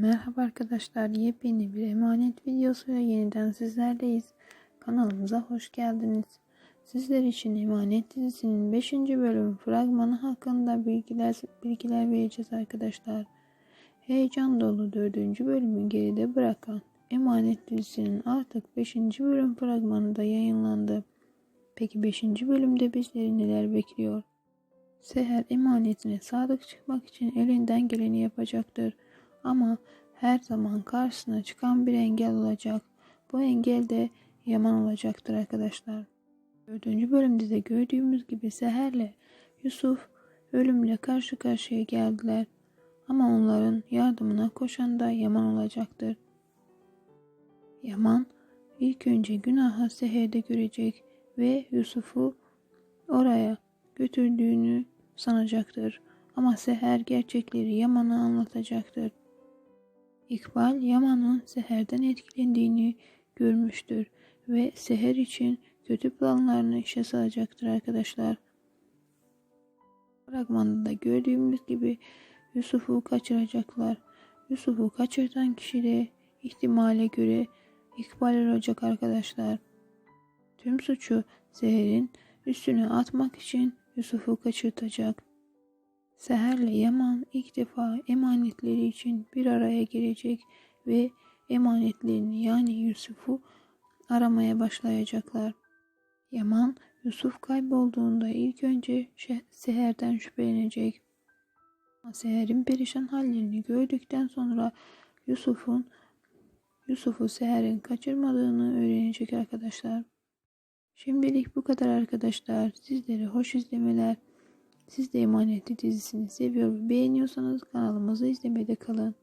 Merhaba arkadaşlar, yepyeni bir emanet videosuyla yeniden sizlerleyiz. Kanalımıza hoş geldiniz. Sizler için Emanet dizisinin 5. bölüm fragmanı hakkında bilgiler, bilgiler vereceğiz arkadaşlar. Heyecan dolu 4. bölümü geride bırakan Emanet dizisinin artık 5. bölüm fragmanı da yayınlandı. Peki 5. bölümde bizleri neler bekliyor? Seher emanetine sadık çıkmak için elinden geleni yapacaktır. Ama her zaman karşısına çıkan bir engel olacak. Bu engel de Yaman olacaktır arkadaşlar. Dördüncü bölümde de gördüğümüz gibi Seher'le Yusuf ölümle karşı karşıya geldiler. Ama onların yardımına koşan da Yaman olacaktır. Yaman ilk önce günahı Seher'de görecek ve Yusuf'u oraya götürdüğünü sanacaktır. Ama Seher gerçekleri Yaman'a anlatacaktır. İkbal Yaman'ın Seher'den etkilendiğini görmüştür ve Seher için kötü planlarını işe salacaktır arkadaşlar. Fragmanda da gördüğümüz gibi Yusuf'u kaçıracaklar. Yusuf'u kaçırtan kişi de ihtimale göre İkbal olacak arkadaşlar. Tüm suçu Seher'in üstüne atmak için Yusuf'u kaçırtacak. Seher'le Yaman ilk defa emanetleri için bir araya gelecek ve emanetlerini yani Yusuf'u aramaya başlayacaklar. Yaman Yusuf kaybolduğunda ilk önce Seher'den şüphelenecek. Seher'in perişan hallerini gördükten sonra Yusuf'un Yusuf'u Seher'in kaçırmadığını öğrenecek arkadaşlar. Şimdilik bu kadar arkadaşlar. Sizlere hoş izlemeler. Siz de Emanetli dizisini seviyor ve beğeniyorsanız kanalımızı izlemede kalın.